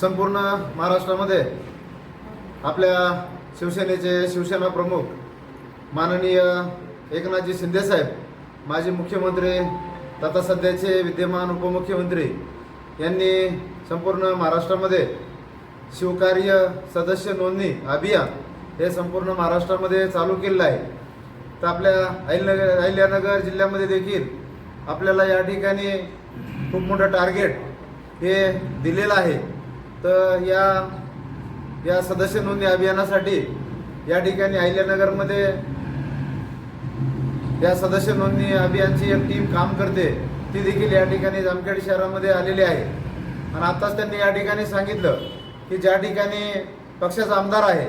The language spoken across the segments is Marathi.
संपूर्ण महाराष्ट्रामध्ये आपल्या शिवसेनेचे शिवसेना प्रमुख माननीय एकनाथजी शिंदेसाहेब माजी मुख्यमंत्री तथा सध्याचे विद्यमान उपमुख्यमंत्री यांनी संपूर्ण महाराष्ट्रामध्ये शिवकार्य सदस्य नोंदणी अभियान हे संपूर्ण महाराष्ट्रामध्ये चालू केलेलं आहे. तर आपल्या अहिल्यानगर अहिल्यानगर जिल्ह्यामध्ये देखील आपल्याला या ठिकाणी खूप मोठं टार्गेट हे दिलेलं आहे. तर या या सदस्य नोंदणी अभियानासाठी या ठिकाणी अहिल्यानगरमध्ये या सदस्य नोंदणी अभियानची एक टीम काम करते. ती देखील या ठिकाणी जामखेड शहरामध्ये आलेली आहे. आणि आताच त्यांनी या ठिकाणी सांगितलं की ज्या ठिकाणी पक्षाचा आमदार आहे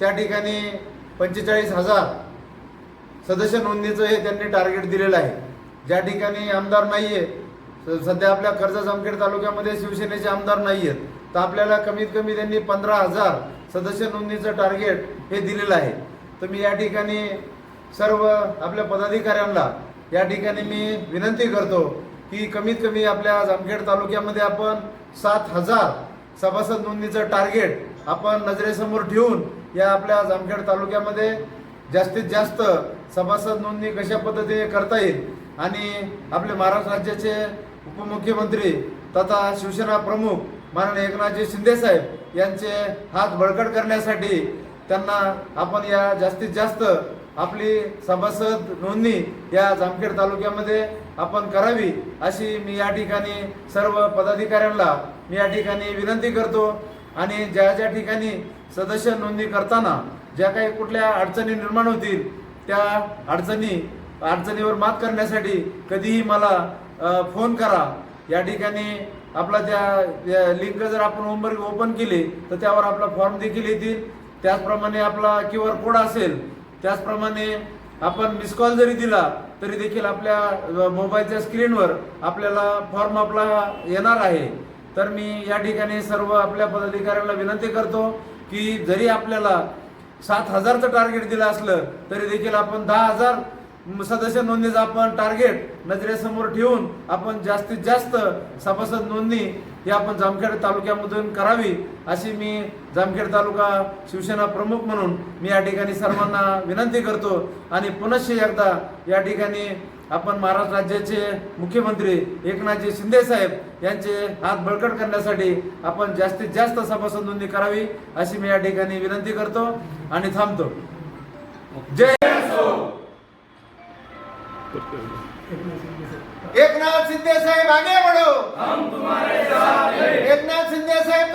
त्या ठिकाणी पंचेचाळीस हजार सदस्य नोंदणीचं हे त्यांनी टार्गेट दिलेलं आहे. ज्या ठिकाणी आमदार नाही आहे स- सध्या आपल्या कर्ज जामखेड तालुक्यामध्ये शिवसेनेचे आमदार नाही आहेत तर आपल्याला कमीत कमी त्यांनी पंधरा हजार सदस्य नोंदणीचं टार्गेट हे दिलेलं आहे. तर मी या ठिकाणी सर्व आपल्या पदाधिकाऱ्यांना या ठिकाणी मी विनंती करतो की कमीत कमी आपल्या जामखेड तालुक्यामध्ये आपण सात हजार सभासद नोंदणीचं टार्गेट आपण नजरेसमोर ठेवून या आपल्या जामखेड तालुक्यामध्ये जास्तीत जास्त सभासद नोंदणी कशा पद्धतीने करता येईल आणि आपले महाराष्ट्र राज्याचे उपमुख्यमंत्री तथा शिवसेना प्रमुख माननीय एकनाथजी शिंदेसाहेब यांचे हात बळकट करण्यासाठी त्यांना आपण या जास्तीत जास्त आपली सभासद नोंदणी या जामखेड तालुक्यामध्ये आपण करावी अशी मी या ठिकाणी सर्व पदाधिकाऱ्यांना मी या ठिकाणी विनंती करतो. आणि ज्या ज्या ठिकाणी सदस्य नोंदणी करताना ज्या काही कुठल्या अडचणी निर्माण होतील त्या अडचणी अडचणीवर मात करण्यासाठी कधीही मला फोन करा. या ठिकाणी आपला त्या लिंक जर आपण होमवर्क ओपन केली तर त्यावर आपला फॉर्म देखील येतील. त्याचप्रमाणे आपला क्यू आर कोड असेल त्याचप्रमाणे आपण मिस कॉल जरी दिला तरी देखील आपल्या मोबाईलच्या स्क्रीनवर आपल्याला फॉर्म आपला येणार आहे. तर मी या ठिकाणी सर्व आपल्या पदाधिकाऱ्यांना विनंती करतो की जरी आपल्याला सात हजारचं टार्गेट दिलं असलं तरी देखील आपण दहा हजार सदस्य नोंदणीचं आपण टार्गेट नजरेसमोर ठेवून आपण जास्तीत जास्त सभासद नोंदणी ही आपण जामखेड तालुक्यामधून करावी अशी मी जामखेड तालुका शिवसेना प्रमुख म्हणून मी या ठिकाणी सर्वांना विनंती करतो. आणि पुनश्च एकदा या ठिकाणी आपण महाराष्ट्र राज्याचे मुख्यमंत्री एकनाथजी शिंदे साहेब यांचे हात बळकट करण्यासाठी आपण जास्तीत जास्त सभासद नोंदणी करावी अशी मी या ठिकाणी विनंती करतो. आणि थांबतो. जय एकनाथ शिंदे साहेब आगे बढ़ो हम तुम्हारे साथ हैं. एकनाथ शिंदे साहेब